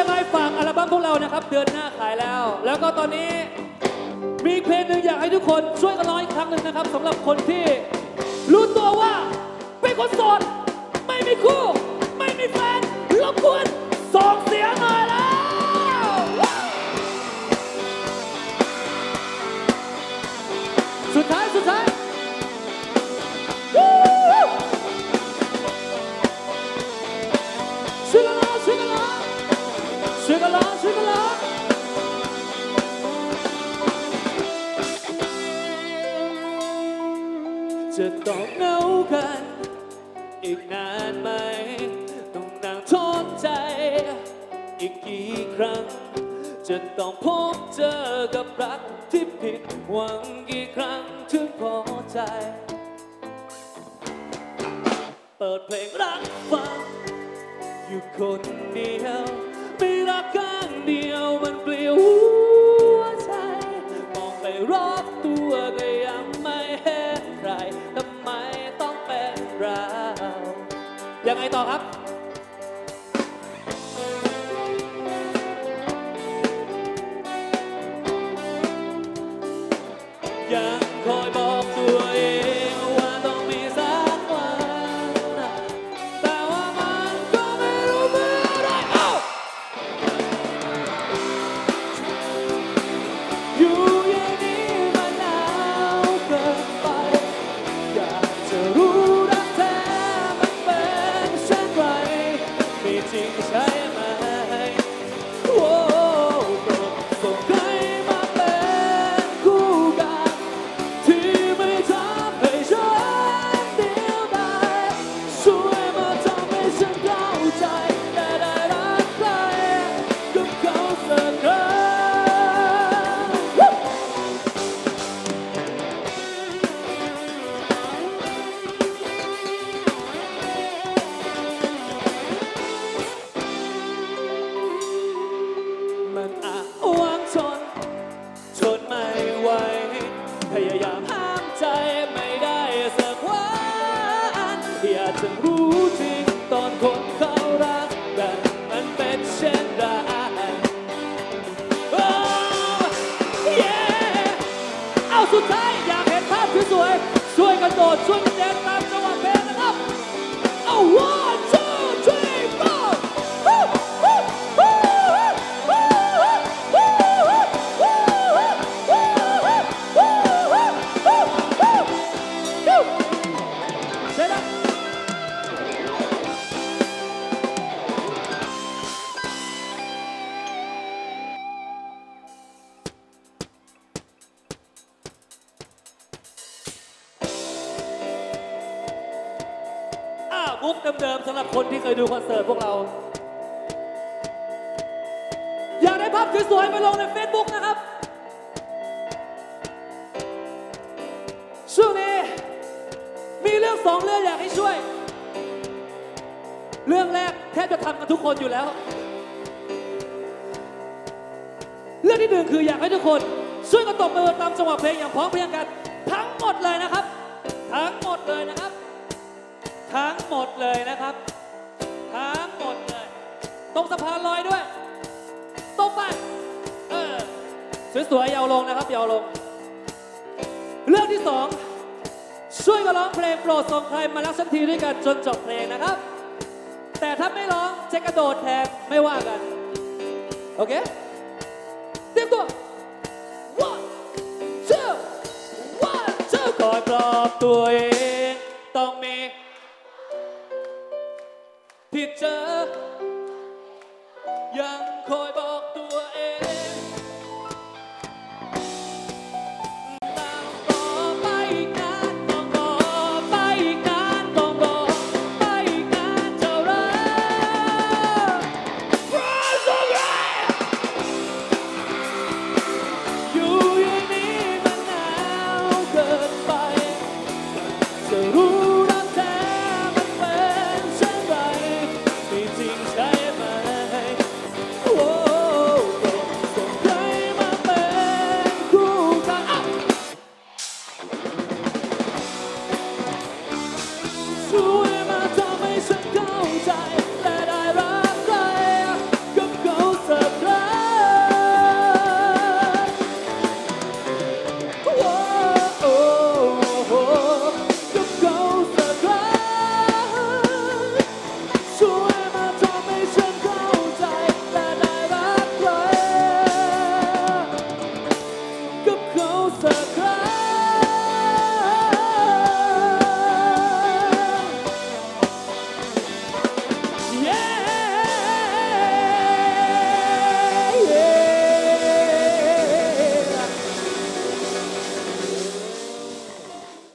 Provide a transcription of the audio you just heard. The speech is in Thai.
ยังไงฝากอัลบั้มพวกเรานะครับ เดือนหน้าขายแล้ว แล้วก็ตอนนี้มีเพลงหนึ่งอยากให้ทุกคนช่วยกันร้องอีกครั้งหนึ่งนะครับสำหรับคนที่ รู้ตัวว่าเป็นคนโสดไม่มีคู่ รั้ง จะต้องพบเจอกับรักที่ผิดหวังกี่ครั้งถึงพอใจ เปิดเพลงรักฟัง อยู่คนเดียว ไม่รักข้างเดียวมันเปลี่ยว sua miséria está tão aberta. Não! Oh, oh. มุกเดิมๆสำหรับคนที่เคยดูคอนเสิร์ตพวกเรา อยากได้ภาพสวยๆไปลงใน Facebook นะครับ ช่วงนี้ มีเรื่องสองเรื่องอยากให้ช่วย เรื่องแรกแทบจะทำกันทุกคนอยู่แล้ว เรื่องที่หนึ่งคืออยากให้ทุกคน ช่วยกันตบมือตามจังหวะเพลงอย่างพร้อมเพรียงกัน ทั้งหมดเลยนะครับ ทั้งหมดเลยนะครับ ทั้งหมดเลยนะครับ ทั้งหมดเลย ตรงสะพานลอยด้วยตรงไปเออสวยๆยาวลงนะครับยาวลง เรื่องที่สองช่วยกันร้องเพลงโปรดส่งใครมารักสักทีด้วยกันจนจบเพลงนะครับ แต่ถ้าไม่ร้องจะกระโดดแทนไม่ว่ากัน โอเคเตรียมตัว one two one two คอยปลอบตัวเอง 呀